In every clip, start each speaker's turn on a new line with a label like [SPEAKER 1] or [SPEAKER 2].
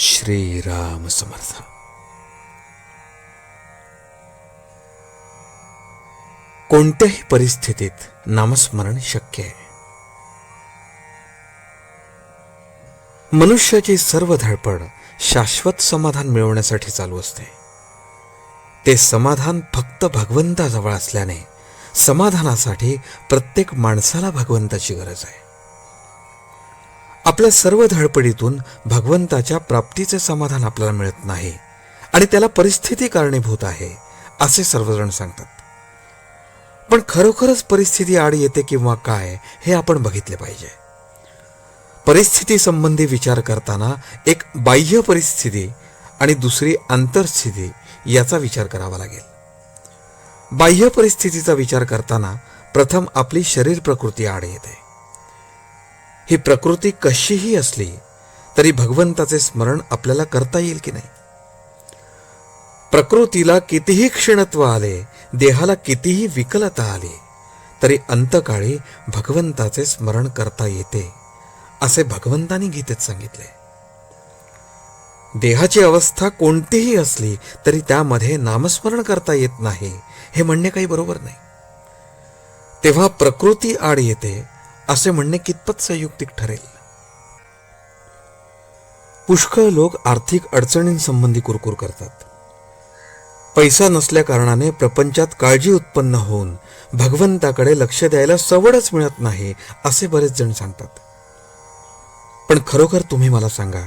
[SPEAKER 1] श्रीराम समर्थ कोणत्याही परिस्थितीत नामस्मरण शक्य आहे. मनुष्याची सर्व धडपड शाश्वत समाधान मिळवण्यासाठी चालू असते. ते समाधान फक्त भगवंताजवळ असल्याने समाधानासाठी प्रत्येक माणसाला भगवंताची गरज आहे. आपल्या सर्व धडपडीतून भगवंताच्या प्राप्तीचे समाधान आपल्याला मिळत नाही आणि त्याला परिस्थिती कारणीभूत आहे असे सर्वजण सांगतात. पण खरोखरच परिस्थिती आड येते किंवा काय हे आपण बघितले पाहिजे. परिस्थिती संबंधी विचार करताना एक बाह्य परिस्थिती आणि दुसरी आंतरस्थिती याचा विचार करावा लागेल. बाह्य परिस्थितीचा विचार करताना प्रथम आपली शरीर प्रकृती आड येते. ही प्रकृती कशीही असली तरी भगवंताचे स्मरण आपल्याला करता येईल की नाही? प्रकृतीला कितीही क्षीणत्व आले देहाला कितीही विकलता आली तरी अंतकाळी भगवंताचे स्मरण करता येते असे भगवंतानी गीतेत सांगितले. देहाची अवस्था कोणतीही असली तरी त्यामध्ये नामस्मरण करता येत नाही हे म्हणणे काही बरोबर नाही. तेव्हा प्रकृती आड येते असे म्हणणे कितपत संयुक्तिक ठरेल? पुष्कळ लोक आर्थिक अडचणींसंबंधी कुरकुर करतात. पैसा नसल्या कारणाने प्रपंचात काळजी उत्पन्न होऊन भगवंताकडे लक्ष द्यायला सवडच मिळत नाही असे बरेच जण सांगतात. पण खरोखर तुम्ही मला सांगा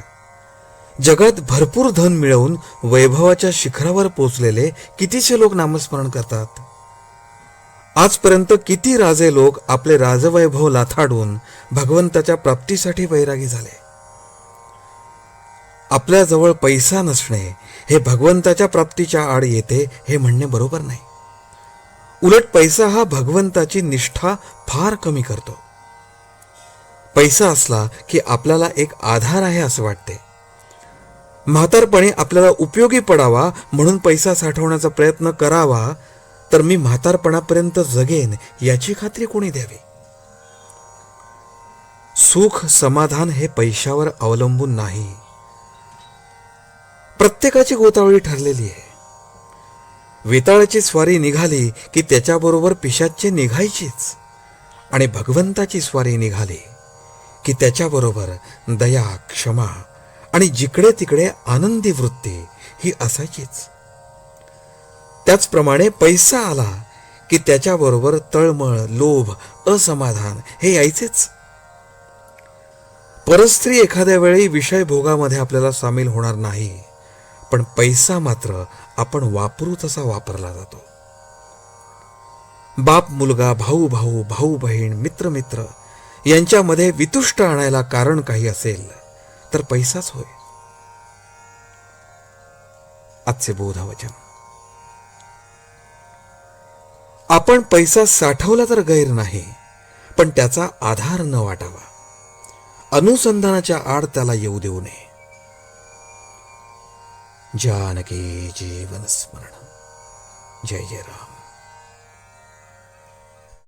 [SPEAKER 1] जगात भरपूर धन मिळवून वैभवाच्या शिखरावर पोचलेले कितीसे लोक नामस्मरण करतात? आजपर्यंत किती राजे लोक आपले राजवैभव लाथाडून भगवंताच्या प्राप्तीसाठी वैरागी झाले? आपल्याजवळ पैसा नसणे हे भगवंताच्या प्राप्तीच्या आड येते हे म्हणणे बरोबर नाही. उलट पैसा हा भगवंताची निष्ठा फार कमी करतो. पैसा असला की आपल्याला एक आधार आहे असं वाटते. म्हातारपणी आपल्याला उपयोगी पडावा म्हणून पैसा साठवण्याचा प्रयत्न करावा तर मी म्हातारपणापर्यंत जगेन याची खात्री कोणी द्यावी? सुख समाधान हे पैशावर अवलंबून नाही. प्रत्येकाची गोतावळी ठरलेली आहे. वेताळाची स्वारी निघाली की त्याच्याबरोबर पिशाचे निघायचीच. आणि भगवंताची स्वारी निघाली की त्याच्याबरोबर दया क्षमा आणि जिकडे तिकडे आनंदी वृत्ती ही असायचीच. त्याचप्रमाणे पैसा आला की त्याच्याबरोबर तळमळ लोभ असमाधान हे यायचेच. परस्त्री एखाद्या वेळी विषय भोगामध्ये आपल्याला सामील होणार नाही पण पैसा मात्र आपण वापरू तसा वापरला जातो. बाप मुलगा भाऊ भाऊ भाऊ बहीण मित्र मित्र यांच्यामध्ये वितुष्ट आणायला कारण काही असेल तर पैसाच होय. आजचे बोधावचन आपण पैसा साठवला तर गैर नाही पण त्याचा आधार न वाटावा. अनुसंधानाच्या आड त्याला येऊ देऊ नये. जानकी जीवन स्मरण. जय जय राम.